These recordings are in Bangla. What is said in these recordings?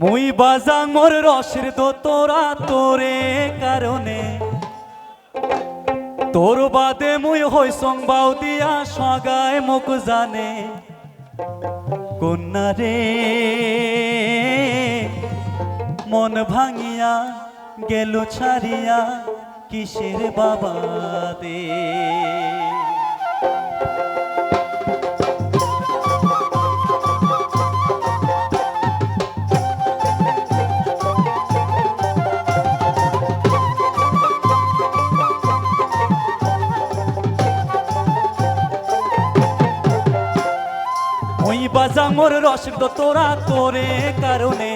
মুই বাজাং মোর রসের দো তোরা তোরে কারণে। তোর বাদে মুই হই সংবাও দিয়া সগায় মুখ জানে। কন্যা রে, মন ভাঙিয়া গেল ছাড়িয়া কিসের বাবা দে মুই বাজা মোর রসিক দো তোরা তোরে কারণে।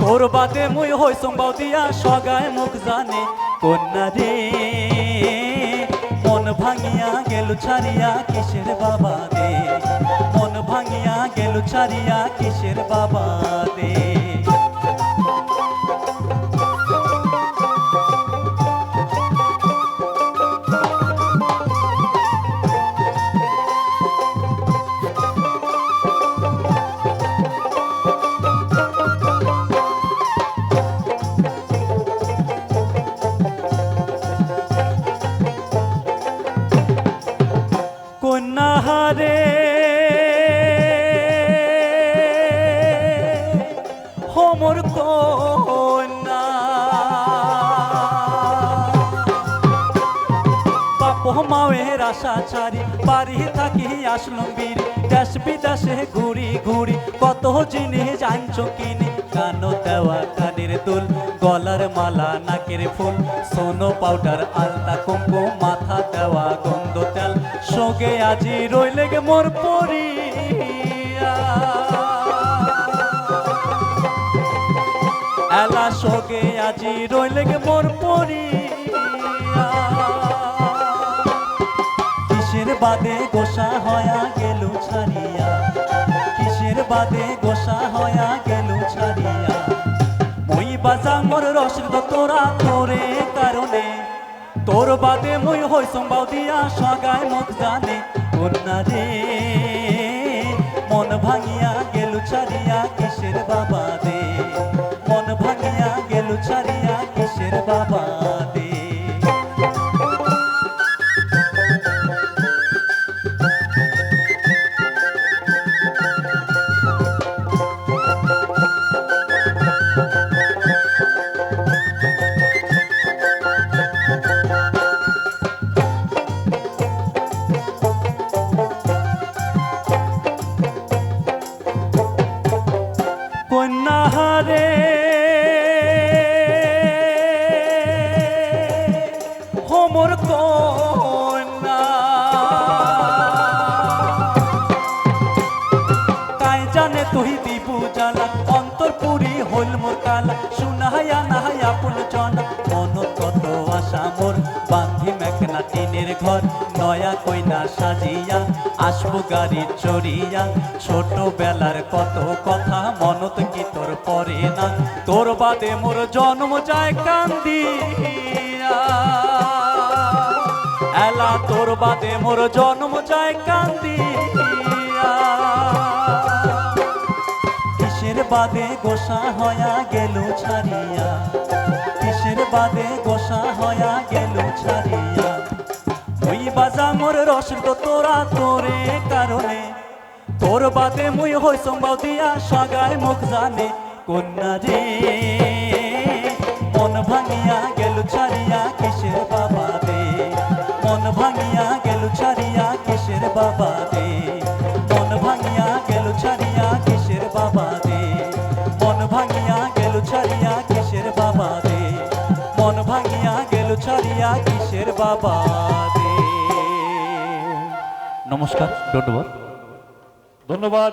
তোর বাদে মুই হই সম্বাও দিয়া সগায় মুখ জানে। কন্যা রে, মন ভাঙিয়া গেল ছাড়িয়া কিসের বাবা দে মন ভাঙিয়া গেল ছাড়িয়া কিসের বাবা হারে হোমর কন্যা। আশা ছাড়ি, বাড়ি থাকি আসলাম বীর। দেশ বিদেশে ঘুরি ঘুরি, কত জিনিস আনছ কিনি। কানো দেওয়া কানের দুল, গলার মালা, নাকের ফুল। সোনো পাউডার, আলতা কুঙ্কু মাথা দেওয়া সঙ্গে আজি রইলে গে মোর পরিয়া। এলা সঙ্গে আজি রইলে গে মোর পরিয়া। কিসের বাদে গোসা হয়া গেল ছাড়িয়া? কিসের বাদে গোসা হয়া গেল ছাড়িয়া? মই বাজা মোর রসের তোরা তোরে তোর বাদে মই হই সম্বাও দিয়া সগাই মোক জানে কন্যা রে মন ভাঙিয়া গেল ছাড়িয়া কিসের বাবা? জানে তুই বিপু জ্বালা, অন্তর পুরি হইল মোর কালা শুনাহায়া নাহায়া পুল জন মন কত আশা মোর, বান্ধি মেঘনা টিনের ঘর, নয়া কইনা সাজিয়া, আসব গাড়ি চড়িয়া। ছোটবেলার কত কথা মনত কি তোর পরে না। তোর বাদে মোর জন্ম যায় কান্দিয়া। এলা তোর বাদে মোর জন্ম যায় কান্দিয়া। কিসের বাদে গোসা হয়া গেল ছাড়িয়া? কিসের বাদে গোসা হয়া গেল ছাড়িয়া? মুই বাজা মোর রসের তো তোরা তোরে কারণে। তোর বাদে মুই হই সম্ভব দিয়া সগায় মুখ জানে। কন্যা রে, মন ভাঙিয়া গেল ছাড়িয়া কিসের বাবা দে মন ভাঙিয়া গেল ছাড়িয়া কিসের বাবা গেল ছাড়িয়া কিসের বাবা নমস্কার ধন্যবাদ। ধন্যবাদ।